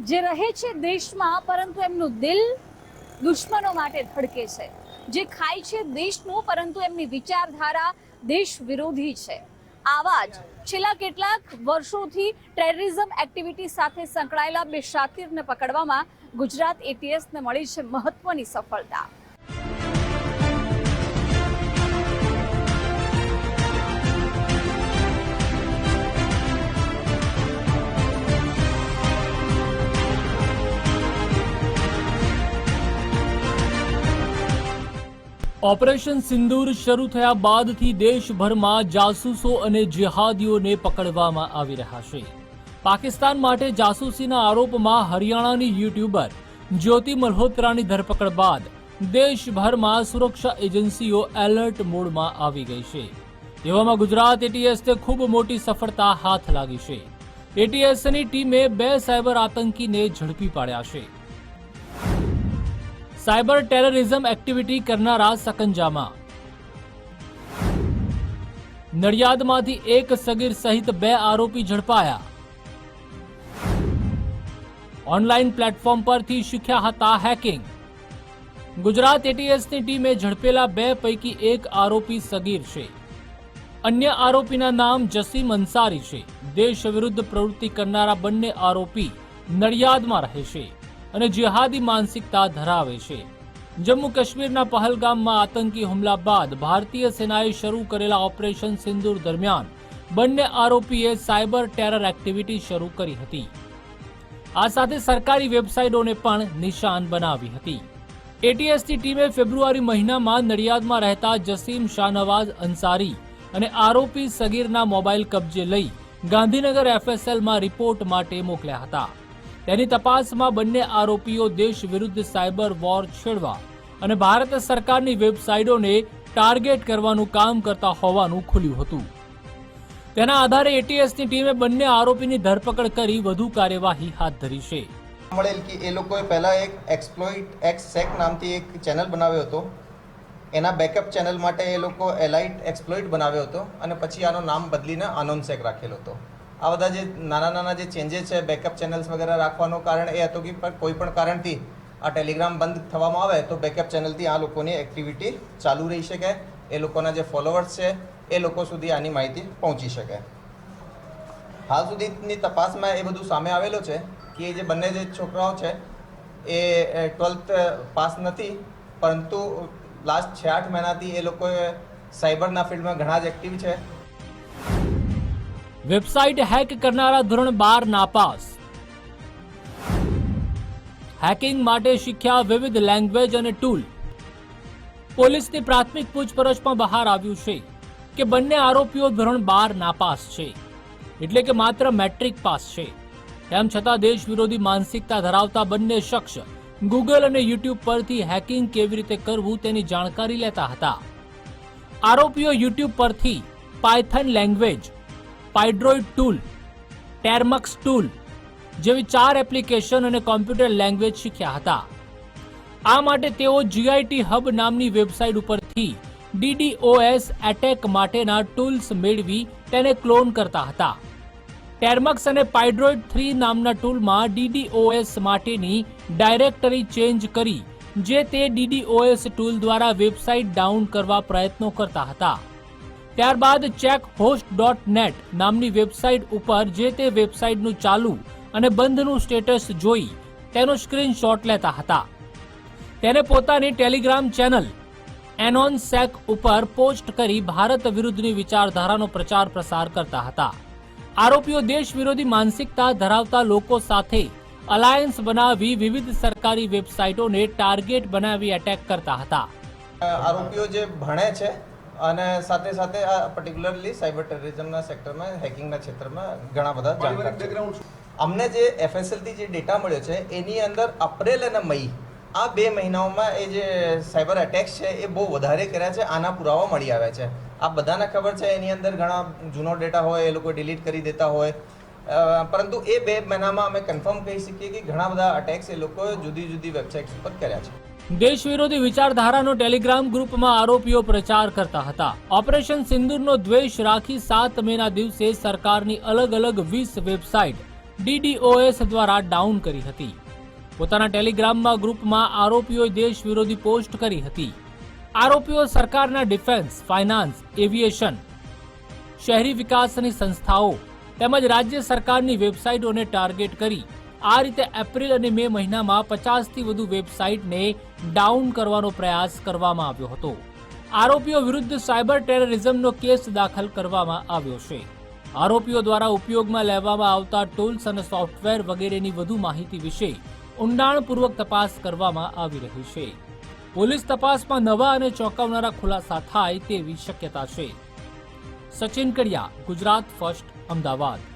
જે રહે છે દેશમાં, પરંતુ એમનું દિલ દુશ્મનો માટે ધડકે છે. જે ખાય છે દેશનું, પરંતુ એમની વિચારધારા દેશ વિરોધી છે. આવા જ છેલ્લા કેટલાક વર્ષોથી ટેરરિઝમ એક્ટિવિટી સાથે સંકળાયેલા બે શાતિરને પકડવામાં ગુજરાત એટીએસને મળી છે મહત્વની સફળતા. ઓપરેશન સિંદૂર શરૂ થયા બાદથી દેશભરમાં જાસૂસો અને જેહાદીઓને પકડવામાં આવી રહ્યા છે. પાકિસ્તાન માટે જાસૂસીના આરોપમાં હરિયાણાની યુટ્યુબર જ્યોતિ મલ્હોત્રાની ધરપકડ બાદ દેશભરમાં સુરક્ષા એજન્સીઓ એલર્ટ મોડમાં આવી ગઈ છે. એવામાં ગુજરાત એટીએસને ખૂબ મોટી સફળતા હાથ લાગી છે. એટીએસની ટીમે બે સાયબર આતંકીને ઝડપી પાડ્યા છે. સાયબર ટેરરિઝમ એક્ટિવિટી કરનારા સકંજામાં. નડિયાદમાંથી એક સગીર સહિત બે આરોપી ઝડપાયા. ઓનલાઈન પ્લેટફોર્મ પરથી શીખ્યા હતા હેકિંગ. ગુજરાત એટીએસની ટીમે ઝડપેલા બે પૈકી એક આરોપી સગીર છે. અન્ય આરોપીના નામ જસીમ અંસારી છે. દેશ વિરુદ્ધ પ્રવૃત્તિ કરનારા બંને આરોપી નડિયાદમાં રહે છે. અને જેહાદી માનસિકતા ધરાવે છે. જમ્મુ કાશ્મીરના પહલગામમાં આતંકી હુમલા બાદ ભારતીય સેનાએ શરૂ કરેલા ઓપરેશન સિંદૂર દરમિયાન બંને આરોપીએ સાયબર ટેરર એક્ટિવિટી શરૂ કરી હતી. આ સાથે સરકારી વેબસાઇટોને પણ નિશાન બનાવી હતી. એટીએસની ટીમે ફેબ્રુઆરી મહિનામાં નડિયાદમાં રહેતા જસીમ શાહનવાઝ અંસારી અને આરોપી સગીરના મોબાઈલ કબજે લઈ ગાંધીનગર એફએસએલમાં રિપોર્ટ માટે મોકલ્યા હતા. તેની તપાસમાં બંને આરોપીઓ દેશ વિરુદ્ધ સાયબર વોર છેડવા અને ભારત સરકારની વેબસાઇટોને ટાર્ગેટ કરવાનું કામ કરતા હોવાનું ખુલ્યું હતું. તેના આધારે એટીએસની ટીમે બંને આરોપીની ધરપકડ કરી વધુ કાર્યવાહી હાથ ધરી છે. મળેલ કે એ લોકોએ પહેલાં એક એક્સપ્લોઇટ એક્સ સેક નામથી એક ચેનલ બનાવ્યો હતો. એના બેકઅપ ચેનલ માટે એ લોકો એલાઇટ એક્સપ્લોઇટ બનાવ્યો હતો અને પછી આનું નામ બદલીને આનોન સેક રાખેલો હતો. આ બધા જે નાના નાના જે ચેન્જીસ છે બેકઅપ ચેનલ્સ વગેરે રાખવાનું કારણ એ હતું કે કોઈ પણ કારણથી આ ટેલિગ્રામ બંધ થવામાં આવે તો બેકઅપ ચેનલથી આ લોકોની એક્ટિવિટી ચાલુ રહી શકે. એ લોકોના જે ફોલોવર્સ છે, એ લોકો સુધી આની માહિતી પહોંચી શકે. હાલ સુધીની તપાસમાં એ બધું સામે આવેલું છે કે જે બંને જે છોકરાઓ છે, એ ટ્વેલ્થ પાસ નથી, પરંતુ લાસ્ટ છ આઠ મહિનાથી એ લોકોએ સાયબરના ફિલ્ડમાં ઘણા જ એક્ટિવ છે. વેબસાઇટ હેક કરનારા ધોરણ બાર નાપાસ. હેકિંગ માટે શીખ્યા વિવિધ લેંગ્વેજ અને ટૂલ. પોલીસની પ્રાથમિક પૂછપરછમાં બહાર આવ્યું છે કે બંને આરોપીઓ ધોરણ બાર નાપાસ છે. એટલે કે માત્ર મેટ્રિક પાસ છે. તેમ છતાં દેશ વિરોધી માનસિકતા ધરાવતા બંને શખ્સ ગૂગલ અને યુટ્યુબ પરથી હેકિંગ કેવી રીતે કરવું તેની જાણકારી લેતા હતા. આરોપીઓ યુટ્યુબ પરથી Python language Pydroid tool, Termux tool જેવી ચાર એપ્લિકેશન અને કોમ્પ્યુટર લેંગ્વેજ શીખ્યા હતા. આ માટે તેઓ જીઆઈટી હબ નામની વેબસાઇટ ઉપરથી ડીડીઓએસ એટેક માટેના ટૂલ્સ મેળવી તેને ક્લોન કરતા હતા. ટેરમક્સ અને પાઇડ્રોઇડ થ્રી નામના ટૂલમાં ડીડીઓએસ માટેની ડાયરેક્ટરી ચેન્જ કરી, જે તે ડીડીઓએસ ટૂલ દ્વારા વેબસાઇટ ડાઉન કરવા પ્રયત્નો કરતા હતા. ત્યારબાદ ચેક હોસ્ટ ડોટ નેટ નામની વેબસાઇટ ઉપર જે તે વેબસાઇટનું ચાલુ અને બંધનું સ્ટેટસ જોઈ તેનો સ્ક્રીનશોટ લેતા હતા. તેને પોતાની ટેલિગ્રામ ચેનલ એનોન સેક ઉપર પોસ્ટ કરી ભારત વિરુદ્ધની વિચારધારાનો પ્રચાર પ્રસાર કરતા હતા. આરોપીઓ દેશ વિરોધી માનસિકતા ધરાવતા લોકો સાથે અલાયન્સ બનાવી વિવિધ સરકારી વેબસાઇટોને ટાર્ગેટ બનાવી એટેક કરતા હતા. આરોપીઓ જે ભણે છે અને સાથે સાથે આ પર્ટિક્યુલરલી સાયબર ટેરરિઝમના સેક્ટરમાં હેકિંગના ક્ષેત્રમાં ઘણા બધા જાણકાર છે. અમને જે એફએસએલથી જે ડેટા મળ્યો છે એની અંદર એપ્રિલ અને મઈ આ બે મહિનાઓમાં એ જે સાયબર અટેક્સ છે એ બહુ વધારે કર્યા છે આના પુરાવા મળી આવ્યા છે. આ બધાને ખબર છે એની અંદર ઘણા જૂનો ડેટા હોય એ લોકો ડિલીટ કરી દેતા હોય. પરંતુ એ બે મહિનામાં અમે કન્ફર્મ કહી શકીએ કે ઘણા બધા અટેક્સ એ લોકોએ જુદી જુદી વેબસાઇટ્સ ઉપર કર્યા છે. દેશ વિરોધી વિચારધારાનો ટેલિગ્રામ ગ્રુપમાં આરોપીઓ પ્રચાર કરતા હતા. ઓપરેશન સિંદૂરનો દ્વેષ રાખી સાત મેના દિવસે સરકારની અલગ અલગ વીસ વેબસાઇટ ડીડીઓએસ દ્વારા ડાઉન કરી હતી. પોતાના ટેલિગ્રામમાં ગ્રુપમાં આરોપીઓએ દેશ વિરોધી પોસ્ટ કરી હતી. આરોપીઓ સરકારના ડિફેન્સ, ફાઇનાન્સ, એવિએશન, શહેરી વિકાસની સંસ્થાઓ તેમજ રાજ્ય સરકારની વેબસાઇટોને ટાર્ગેટ કરી આ રીતે એપ્રિલ અને મે મહિનામાં પચાસથી વધુ વેબસાઇટને ડાઉન કરવાનો પ્રયાસ કરવામાં આવ્યો હતો. આરોપીઓ વિરુદ્ધ સાયબર ટેરરિઝમનો કેસ દાખલ કરવામાં આવ્યો છે. આરોપીઓ દ્વારા ઉપયોગમાં લેવામાં આવતા ટૂલ્સ અને સોફ્ટવેર વગેરેની વધુ માહિતી વિશે ઊંડાણપૂર્વક તપાસ કરવામાં આવી રહી છે. પોલીસ તપાસમાં નવા અને ચોંકાવનારા ખુલાસા થાય તેવી શક્યતા છે. સચિન કડિયા, ગુજરાત ફર્સ્ટ, અમદાવાદ.